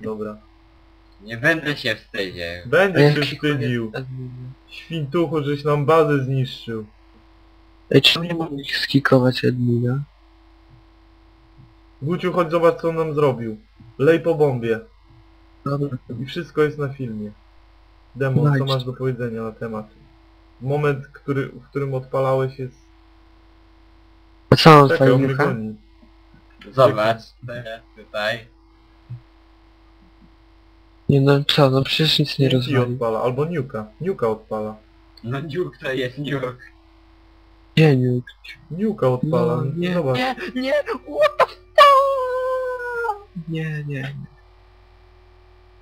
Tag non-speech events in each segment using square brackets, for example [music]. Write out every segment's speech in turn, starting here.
Dobra. Nie będę się wstydził. Będę się wstydził. Świntuchu, żeś nam bazę zniszczył. Ej, czemu nie mogę ich skikować admina? Guciu, chodź zobacz co on nam zrobił. Lej po bombie. Dobra. I wszystko jest na filmie. Demon, co Znajdź. masz do powiedzenia na temat? Moment, który, w którym odpalałeś jest... A co on Czekaj, on mnie fajnie? goni. Zobacz, teraz tutaj. Nie no co, no przecież nic nie TNT rozwali. odpala, albo Nuka. Nuka odpala. No niuk to jest niuk. Pieniuk. Nuka odpala. No, nie, Zobacz. nie, nie, what the fuck? Nie, nie.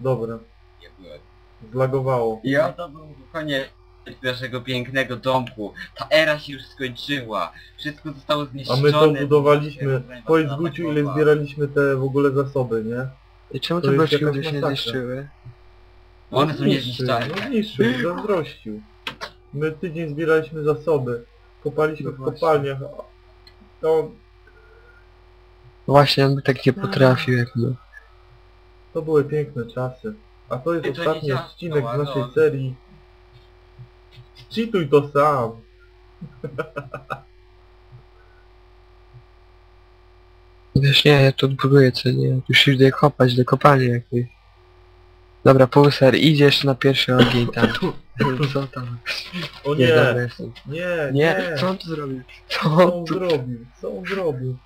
Dobra, Nie byłem. zlagowało. I oto był koniec naszego pięknego domku. Ta era się już skończyła. Wszystko zostało A zniszczone. my to budowaliśmy. Powiedz Guciu ile zbieraliśmy te w ogóle zasoby, nie? I czemu To te jest bloczki jakaś mnie się masakra. zniszczyły? One są Zniszczył, No niezniszczalne. zniszczył, [laughs] zazdrościł. My tydzień zbieraliśmy zasoby. Kopaliśmy No w właśnie. kopalniach. a To, Właśnie, on by tak nie potrafił jak my. to były piękne czasy. A to jest Ty to nie ostatni odcinek no, z naszej no. serii. Cheatuj to sam. [laughs] Wiesz, nie, ja tu odbuduję co nie, już idę kopać do kopalni jakiejś. Dobra, półser, idziesz na pierwszy ogień tam. [laughs] Co tam? O Nie, nie, jestem. nie, Nie, nie. co on tu zrobił? Co Co on on tu... zrobił? Co on zrobił?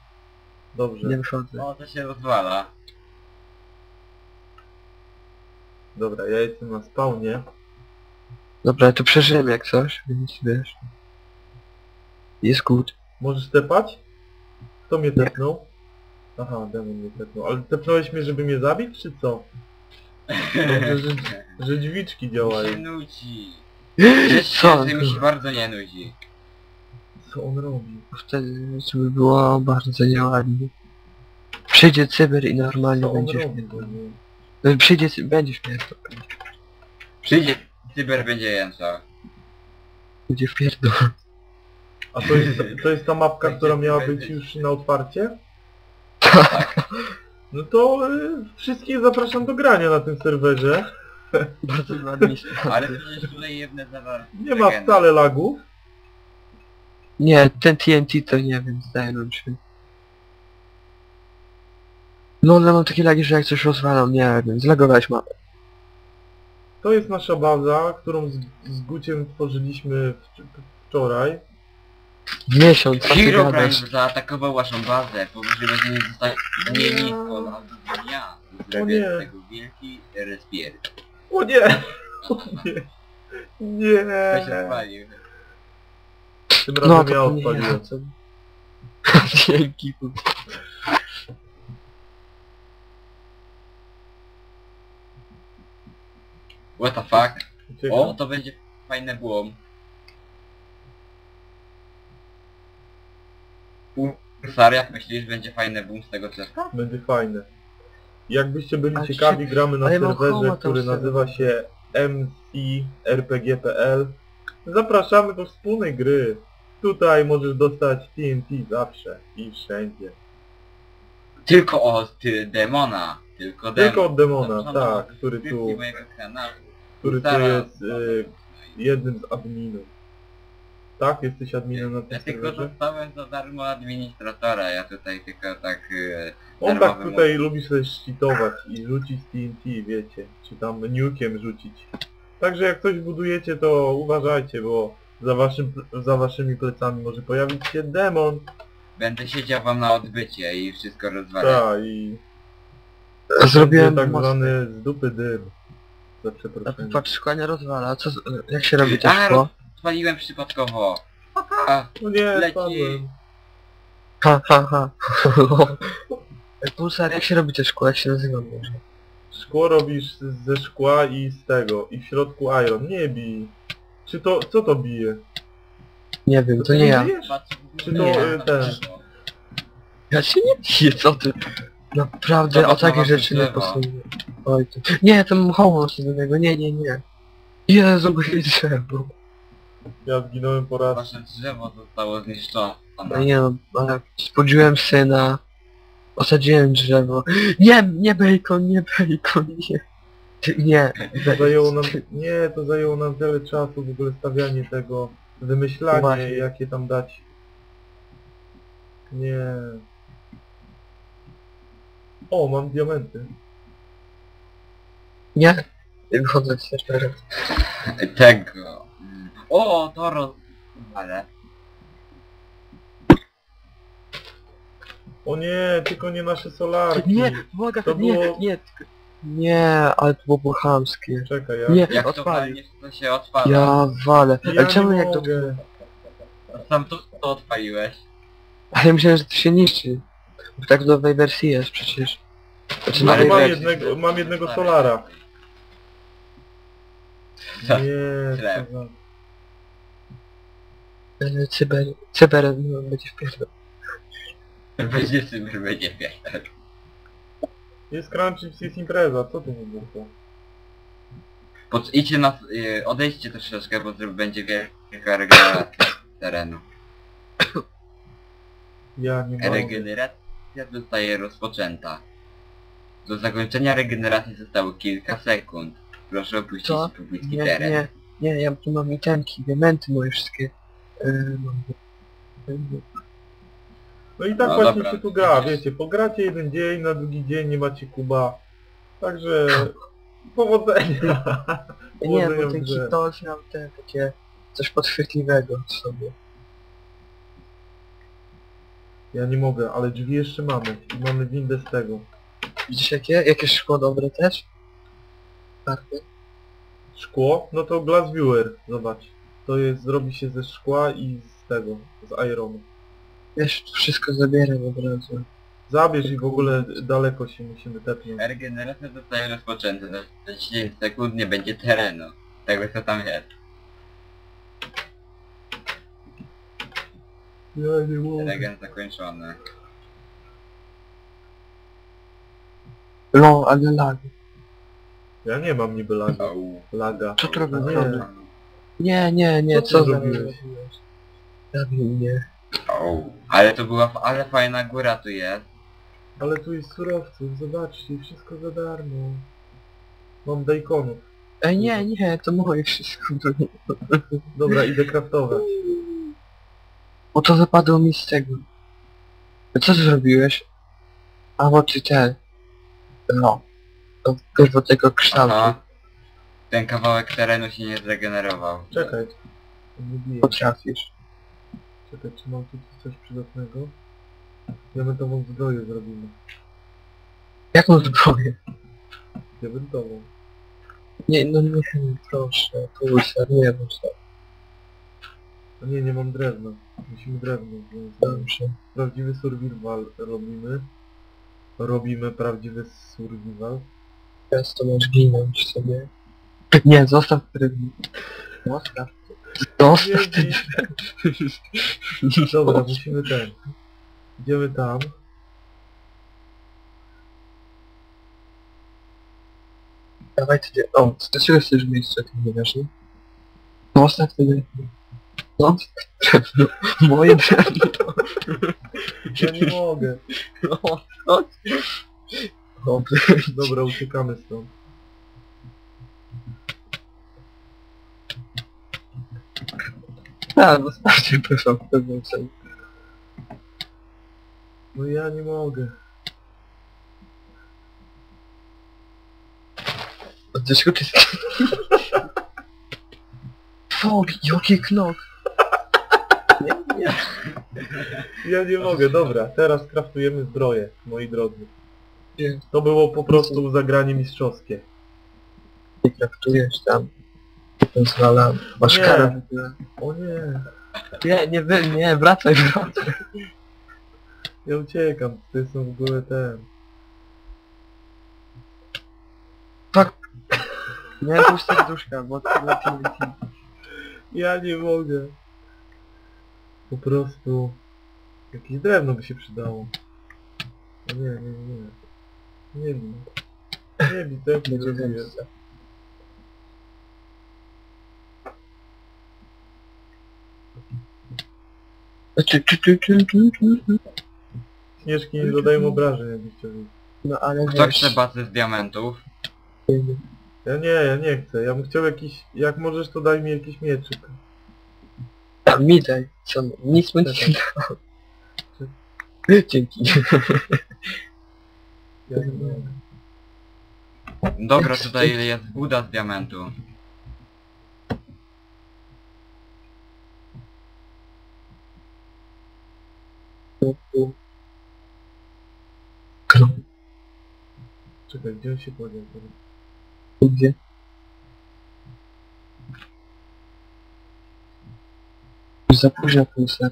Dobrze, Nie wychodzę. O, to się rozwala. dobra, ja jestem na spawnie. Dobra, ja tu przeżyłem jak coś, więc wiesz. Jest good. Możesz tepać? Kto mnie Nie. tepnął? Aha, demon mnie tepnął. Ale tepnąłeś mnie, żeby mnie zabić, czy co? Dobrze, że, [laughs] że dźwiczki Mi się działają. nudzi. [laughs] Co on że mi się bardzo nie nudzi. Co on robi? Wtedy to by było bardzo nieładnie. Przyjdzie cyber i normalnie Co on będzie robi? śmierdol. No, Przyjdzie cy... będzie śmierdol. Przyjdzie, cyber będzie jęczał. Będzie wpierdol. A to jest, [laughs] to jest ta mapka, która miała być już na otwarcie? [laughs] No to y, wszystkich zapraszam do grania na tym serwerze. Bardzo [laughs] ładnie Ale przecież tutaj jedne zawarł. Nie ma wcale lagów. Nie, ten TNT to nie wiem, zdaje nam się. No ale mam takie lagi, że jak coś rozwalam, nie wiem, zlagowałeś mapę. To jest nasza baza, którą z, z Guciem tworzyliśmy w, wczoraj. Miesiąc, co ty Herobrine gadasz? zaatakował waszą bazę, powyżej będzie nie zostać nie nisko na dnia. Zrobię nie. z tego wielki respier. O nie! [laughs] O nie! Nie! To się spalił. Tym razem No ja to nie odpaliłem. ja, co? Dzięki. [laughs] What the fuck? O, to będzie fajne błom. Jak myślisz, będzie fajne boom z tego czasu? Będzie fajne. Jakbyście byli A ciekawi, dzisiaj- gramy na ale ja mam serwerze, który nazywa się mcrpg.pl Zapraszamy do wspólnej gry. Tutaj możesz dostać TNT zawsze i wszędzie. Tylko od ty, demona. Tylko demon. Tylko od demona, do tak, który tu, subskrypcji mojego kanału. który tu jest y, jednym z adminów. Tak? Jesteś adminem na tym Ja tylko serwerze? dostałem za darmo administratora, ja tutaj tylko tak... e, On tak tutaj lubi sobie szczytować i rzucić TNT, wiecie, czy tam nukiem rzucić. Także jak coś budujecie, to uważajcie, bo za, waszym, za waszymi plecami może pojawić się demon. Będę siedział wam na odbycie i wszystko rozwalę. Tak, i Zrobiłem tak most. zwany z dupy dym. Za przeproszeniem. patrz, szkła nie rozwala, co, z- jak się robi to A, szkło? Spaliłem przypadkowo. A, No nie, leci. spadłem. Ha, ha, ha. [laughs] Pulsar, jak się robi to szkło, jak się nazywa może? Szkło robisz ze szkła i z tego, i w środku iron. Nie bij. Czy to, co to bije? Nie wiem, to ty nie ja. bijesz? Czy to, e, ten? Ja się nie biję, co ty? Naprawdę, Zobacz o takie na rzeczy nie drzewo. posługuję. Oj, to... Nie, to hołą sobie do niego, nie, nie, nie. Jezu, bo się drzewo. Ja zginąłem po raz. Wasze drzewo zostało zniszczone. No nie no, ale spodziłem syna. Osadziłem drzewo. Nie, nie bacon, nie bacon, nie. Ty- Nie. To zajęło nam... Nie, to zajęło nam wiele czasu w ogóle stawianie tego, wymyślanie Właśnie. jakie tam dać. Nie. O, mam diamenty. Nie. Wychodzę z serwera. Tego. O, to roz... Ale... O nie, tylko nie nasze solarki. Nie, błaga, To nie, było- nie. tylko- Nie, ale to było chamskie. Czekaj, ja... Nie, Jak to odpalił. walniesz, to się odpala. Ja walę. Ja Ale czemu nie jak to... mogę. Sam to, to odpaliłeś. Ale myślałem, że to się niszczy. Bo tak w nowej wersji jest przecież. Znaczy No, nowej mam, wersji. jednego, mam jednego solara. Co? Nie, co za... Cyber... Cyber no, będzie wpierdol. Będzie cyber, będzie pierdol. Jest Crunchy, jest impreza, co tu mówię? Pod, idźcie na... y, odejdźcie troszeczkę, bo to będzie wielka regeneracja terenu. Ja nie mogę. Regeneracja zostaje rozpoczęta. Do zakończenia regeneracji zostało kilka sekund. Proszę opuścić Co? publiczny Nie, teren. nie, nie, ja tu mam itemki, diamenty moje wszystkie. Yy. No i tak No właśnie dobra. się tu gra, wiecie, pogracie jeden dzień, na drugi dzień nie macie kuba. Także [laughs] powodzenia. Nie, bo w ten grze. kitos miał te takie coś podchwytliwego w sobie. Ja nie mogę, ale drzwi jeszcze mamy. I mamy windę z tego. Widzisz jakie? Jakie szkło dobre też? Karty. Szkło? No to Glass Viewer, zobacz. To jest, zrobi się ze szkła i z tego, z ironu. Wiesz, tu wszystko zabieram od razu. Zabierz i w ogóle daleko się musimy tepnąć. Regeneracja zostaje rozpoczęta. Za 10 sekund nie będzie terenu. Tego co tam jest. Ja nie mogę. Regen zakończony. No, ale lag. Ja nie mam niby laga. Au. laga. Co to robi? Nie. Nie, nie, nie, Co zrobiłeś? Zabił mnie. Au. Ale to była... f- ale fajna góra tu jest. Ale tu jest surowców, zobaczcie, wszystko za darmo. Mam dakonów. Ej, nie, nie, to moje wszystko. Dobra, idę kraftować. Bo to wypadło mi z tego. Co ty zrobiłeś? A, bo ty ten. No. To pierwotnego kształtu. Aha. Ten kawałek terenu się nie zregenerował. Czekaj. Nie biję. Potrafisz. Czekaj, czy mam tu coś przydatnego? Diamentową zbroję zrobimy. Jaką zbroję? Diamentową. Nie, no nie, proszę, pulsar, nie proszę. A nie, nie mam drewna. Musimy drewno wziąć. Dobrze. Prawdziwy survival robimy. Robimy prawdziwy survival. Teraz to masz ginąć sobie. Nie, zostaw drewno. Zostaw. Zostaw ten Dzięki. Dobra, musimy ten. Idziemy tam. Dawaj ty, o, dlaczego chcesz miejsce tym nie wiesz, nie? Zostaw ten. Zostaw drewno. Moje drewno. Ja nie mogę. O, o. Dobrze. Dobra, uciekamy stąd. A, zostawcie proszę w [laughs] pewnym sensie. No ja nie mogę. Dlaczego ty... [laughs] Fog, jaki knok. Nie, nie. Ja nie mogę, dobra. Teraz kraftujemy zbroję, moi drodzy. Nie. To było po prostu zagranie mistrzowskie. Nie traktujesz tam. Pozwalam. Masz Nie. karę. O nie, Nie, nie, wy, nie, wracaj, wracaj. ja uciekam. To są w ogóle ten. Fuck. Nie, puść serduszka, bo to TNT. Ja nie mogę. Po prostu... Jakieś drewno by się przydało. O nie, nie, nie. Nie bij. Nie bij, to jak nie Będzie zemsta. Czy, czy, czy, czy, czy, czy, czy. śnieżki nie dodają obrażeń, jakbyś chciał wiedzieć. No ale Kto wiesz... chce bazę z diamentów? Ja nie, ja nie chcę. Ja bym chciał jakiś... Jak możesz, to daj mi jakiś mieczyk. A, mi daj. Co? Nic mu nie dał. [laughs] Dzięki. Ja nie. Dobra, tutaj jest buda z diamentu. Czekaj, gdzie on się podział teraz? Gdzie? Za późno pulsar.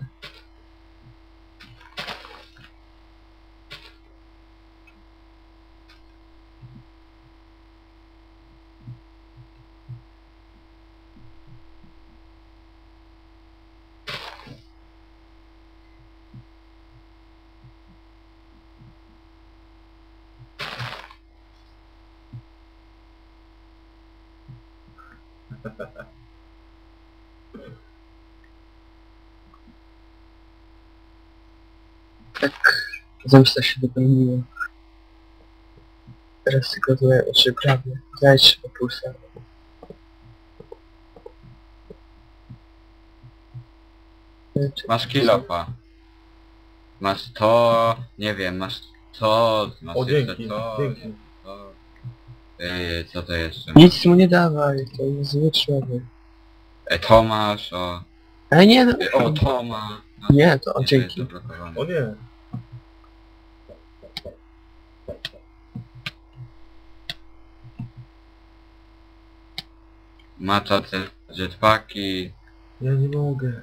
Tak, zemsta się dopełniła. Teraz tylko złe, znaczy prawie. Znajdź trzeba pulsar. Masz kilofa. Masz to... Nie wiem, masz to... Masz O, jeszcze dzięki, to... dzięki. Yy, co to jeszcze? Nic mu nie dawaj, to jest zły człowiek. E, to masz, o... Ale nie no. E, o, to ma... No, Nie, to o jest dzięki. zablokowane. O nie. Macza te jetpacki... Ja nie mogę. [laughs]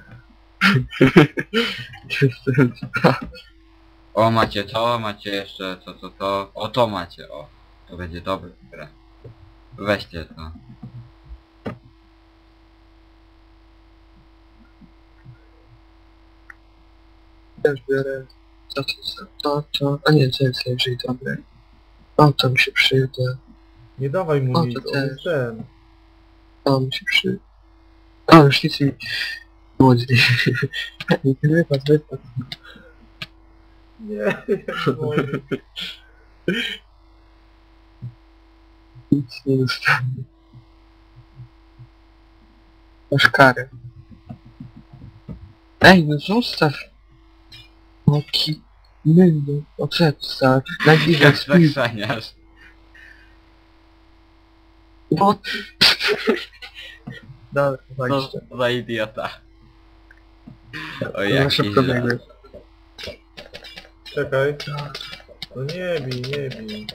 O, macie to, macie jeszcze to, to, to... O, to macie, o. To będzie dobre. Weźcie to. Też biorę to, to, to, to, to. A nie, to jest najwyżej dobre. O, to mi się przyda. Nie dawaj mu O, nic, to on jest też. ten. To mi się przyda. O, już nic mi... Młodzi. Wypad, wypad. Nie, nie. [laughs] Nic nie dostanę. Masz karę. Ej, no zostaw. Oki. Mylno. O co ja tu stałem? Najbliżej Jak spójrz. zachrzaniasz. Bo... Dobra, Co waliście. za idiota. O, To jaki szybko źle. Czekaj. No nie bij, nie bij.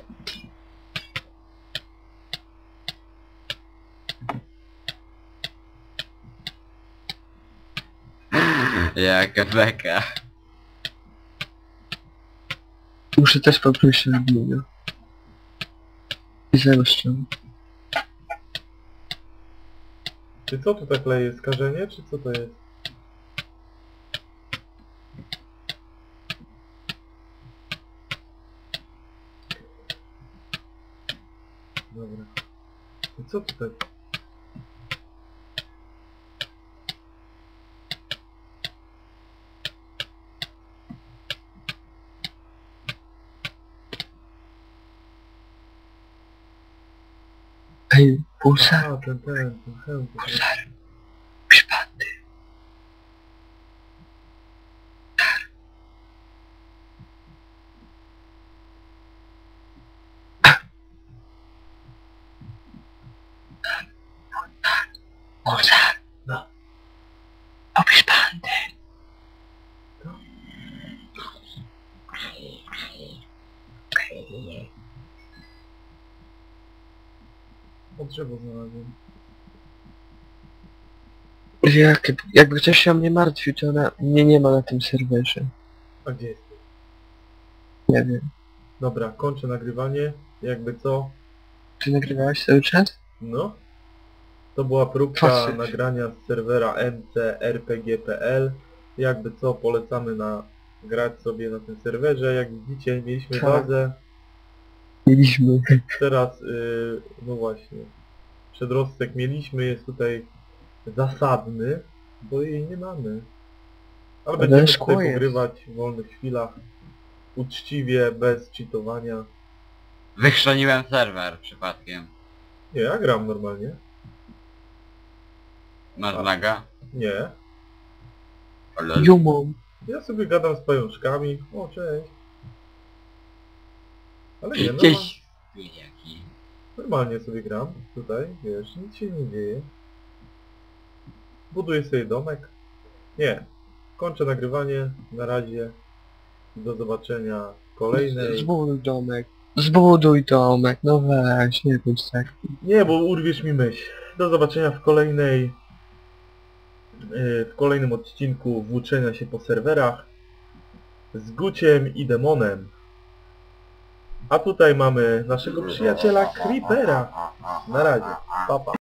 Jaka beka. Muszę też poprosić o admina. I zemszczę. Czy co tu tak leje? Skażenie, czy co to jest? Dobra. I co tu tak? Ej, pulsar. A, ten, ten, ten hełm. Pulsar. Przypadny. Pulsar. No. Opisz pandy. O drzewo znalazłem. Jak, jakby ktoś się o mnie martwił, to na, mnie nie ma na tym serwerze. A gdzie jesteś? Nie wiem. Dobra, kończę nagrywanie. Jakby co? Ty nagrywałeś cały czas? No. To była próbka nagrania z serwera mcrpg.pl. Jakby co, polecamy na grać sobie na tym serwerze. Jak widzicie, mieliśmy Tak. bazę. Mieliśmy. Teraz, yy, no właśnie, przedrostek mieliśmy, jest tutaj zasadny, bo jej nie mamy. Ale Ale będziemy szkło tutaj jest. pogrywać w wolnych chwilach. uczciwie, bez cheatowania. Wychrzaniłem serwer przypadkiem. Nie, ja gram normalnie. Masz A. laga? Nie. Ale... Jumą. Ja sobie gadam z pajączkami. O, cześć. Ale nie, no, Gdzieś... Jaki? Normalnie sobie gram. Tutaj, wiesz, nic się nie dzieje. Buduję sobie domek. Nie. Kończę nagrywanie. Na razie. Do zobaczenia w kolejnej. Zbuduj domek. Zbuduj domek, no weź, nie bądź tak. Nie, bo urwiesz mi myśl. Do zobaczenia w kolejnej... yy, W kolejnym odcinku włóczenia się po serwerach z Guciem i Demonem. A tutaj mamy naszego przyjaciela Creepera. Na razie. Pa, pa.